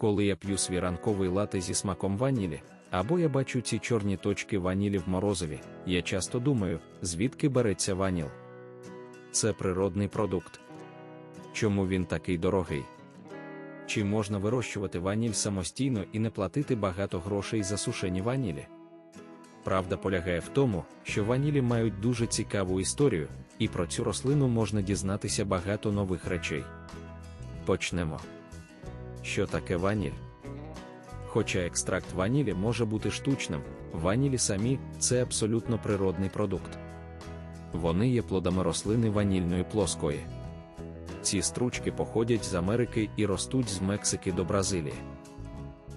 Коли я п'ю свій ранковий лате зі смаком ванілі, або я бачу ці чорні точки ванілі в морозові, я часто думаю, звідки береться ваніл. Це природний продукт. Чому він такий дорогий? Чи можна вирощувати ваніль самостійно і не платити багато грошей за сушені ванілі? Правда полягає в тому, що ванілі мають дуже цікаву історію, і про цю рослину можна дізнатися багато нових речей. Почнемо. Що таке ваніль? Хоча екстракт ванілі може бути штучним, ванілі самі це абсолютно природний продукт. Вони є плодами рослини ванільної плоскої. Ці стручки походять з Америки і ростуть з Мексики до Бразилії.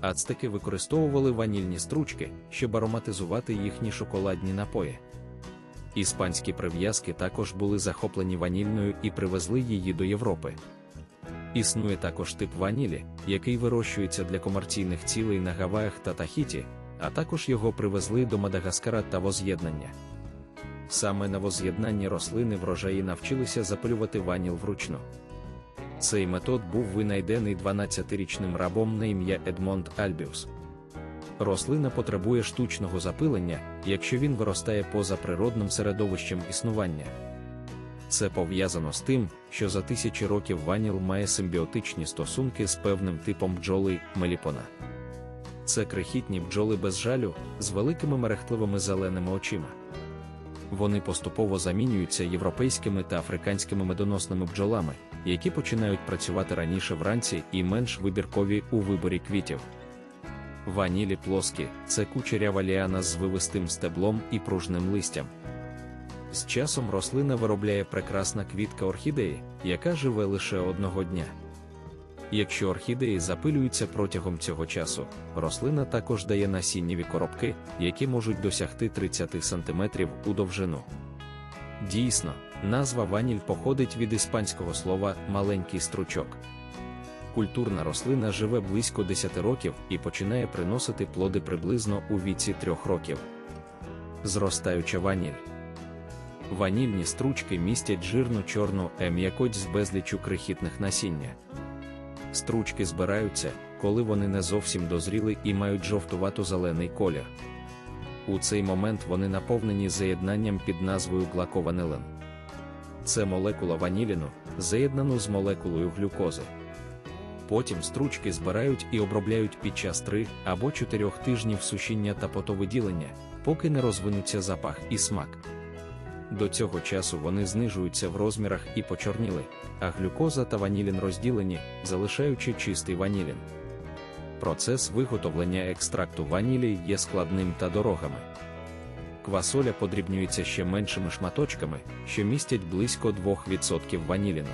Ацтеки використовували ванільні стручки, щоб ароматизувати їхні шоколадні напої. Іспанські прив'язки також були захоплені ванільною і привезли її до Європи. Існує також тип ванілі, який вирощується для комерційних цілей на Гаваях та Тахіті, а також його привезли до Мадагаскара та воз'єднання. Саме на воз'єднанні рослини врожаї навчилися запилювати ваніл вручну. Цей метод був винайдений 12-річним рабом на ім'я Едмонд Альбіус. Рослина потребує штучного запилення, якщо він виростає поза природним середовищем існування. Це пов'язано з тим, що за тисячі років ваніл має симбіотичні стосунки з певним типом бджоли меліпона. Це крихітні бджоли без жалю з великими мерехтливими зеленими очима. Вони поступово замінюються європейськими та африканськими медоносними бджолами, які починають працювати раніше вранці і менш вибіркові у виборі квітів. Ванілі плоскі це кучерява ліана з вивистим стеблом і пружним листям. З часом рослина виробляє прекрасна квітка орхідеї, яка живе лише одного дня. Якщо орхідеї запилюються протягом цього часу, рослина також дає насіннєві коробки, які можуть досягти 30 см у довжину. Дійсно, назва ваніль походить від іспанського слова маленький стручок. Культурна рослина живе близько 10 років і починає приносити плоди приблизно у віці 3 років. Зростаюча ваніль. Ванільні стручки містять жирну чорну ем'якоть з безлічу крихітних насіння. Стручки збираються, коли вони не зовсім дозріли і мають жовтувато-зелений колір. У цей момент вони наповнені заєднанням під назвою глакованилен. Це молекула ваніліну, заєднану з молекулою глюкози. Потім стручки збирають і обробляють під час 3 або 4 тижнів сушіння та потовиділення, поки не розвинуться запах і смак. До цього часу вони знижуються в розмірах і почорніли, а глюкоза та ванілін розділені, залишаючи чистий ванілін. Процес виготовлення екстракту ванілі є складним та дорогами. Квасоля подрібнюється ще меншими шматочками, що містять близько 2% ваніліну.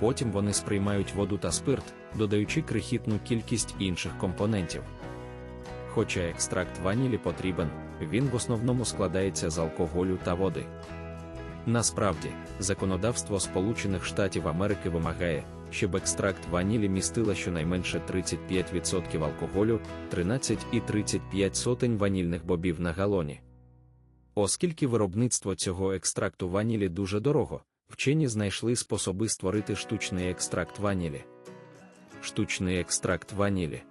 Потім вони сприймають воду та спирт, додаючи крихітну кількість інших компонентів. Хоча екстракт ванілі потрібен, він в основному складається з алкоголю та води. Насправді, законодавство Сполучених Штатів Америки вимагає, щоб екстракт ванілі містила щонайменше 35% алкоголю, 13,35 сотень ванільних бобів на галоні. Оскільки виробництво цього екстракту ванілі дуже дорого, вчені знайшли способи створити штучний екстракт ванілі. Штучний екстракт ванілі.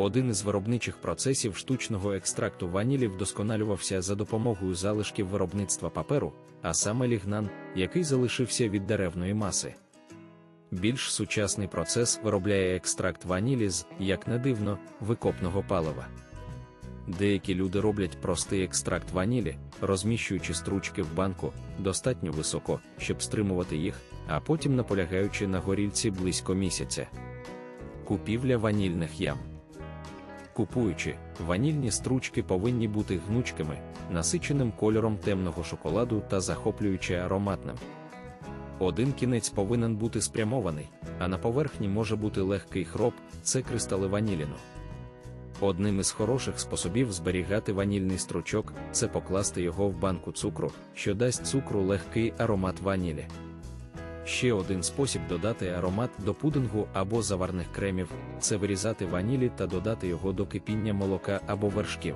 Один із виробничих процесів штучного екстракту ванілі вдосконалювався за допомогою залишків виробництва паперу, а саме лігнан, який залишився від деревної маси. Більш сучасний процес виробляє екстракт ванілі з, як не дивно, викопного палива. Деякі люди роблять простий екстракт ванілі, розміщуючи стручки в банку достатньо високо, щоб стримувати їх, а потім наполягаючи на горільці близько місяця. Купівля ванільних ям. Купуючи, ванільні стручки повинні бути гнучкими, насиченим кольором темного шоколаду та захоплюючи ароматним. Один кінець повинен бути спрямований, а на поверхні може бути легкий хроп це кристали ваніліну. Одним із хороших способів зберігати ванільний стручок це покласти його в банку цукру, що дасть цукру легкий аромат ванілі. Ще один спосіб додати аромат до пудингу або заварних кремів це вирізати ванілі та додати його до кипіння молока або вершків.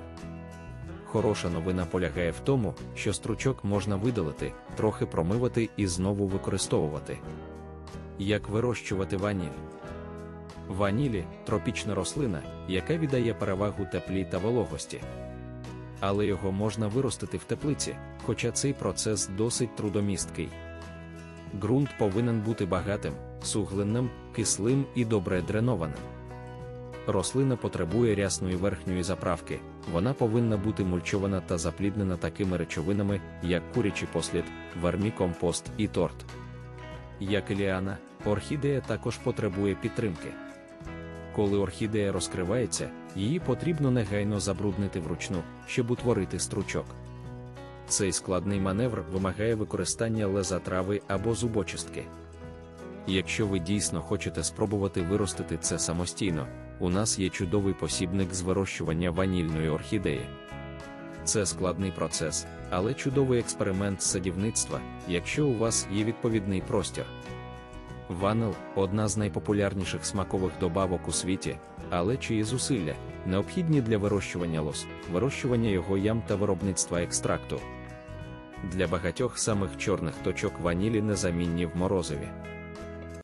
Хороша новина полягає в тому, що стручок можна видалити, трохи промивати і знову використовувати. Як вирощувати ваніль? Ванілі тропічна рослина, яка віддає перевагу теплі та вологості. Але його можна виростити в теплиці, хоча цей процес досить трудомісткий. Ґрунт повинен бути багатим, суглинним, кислим і добре дренованим. Рослина потребує рясної верхньої заправки, вона повинна бути мульчована та запліднена такими речовинами, як курячий послід, вермікомпост і торт. Як і ліана, орхідея також потребує підтримки. Коли орхідея розкривається, її потрібно негайно забруднити вручну, щоб утворити стручок. Цей складний маневр вимагає використання леза трави або зубочистки. Якщо ви дійсно хочете спробувати виростити це самостійно, у нас є чудовий посібник з вирощування ванільної орхідеї. Це складний процес, але чудовий експеримент садівництва, якщо у вас є відповідний простір. Ванил одна з найпопулярніших смакових добавок у світі, але чиї зусилля необхідні для вирощування лос, вирощування його ям та виробництва екстракту. Для багатьох самих чорних точок ванілі незамінні в морозиві.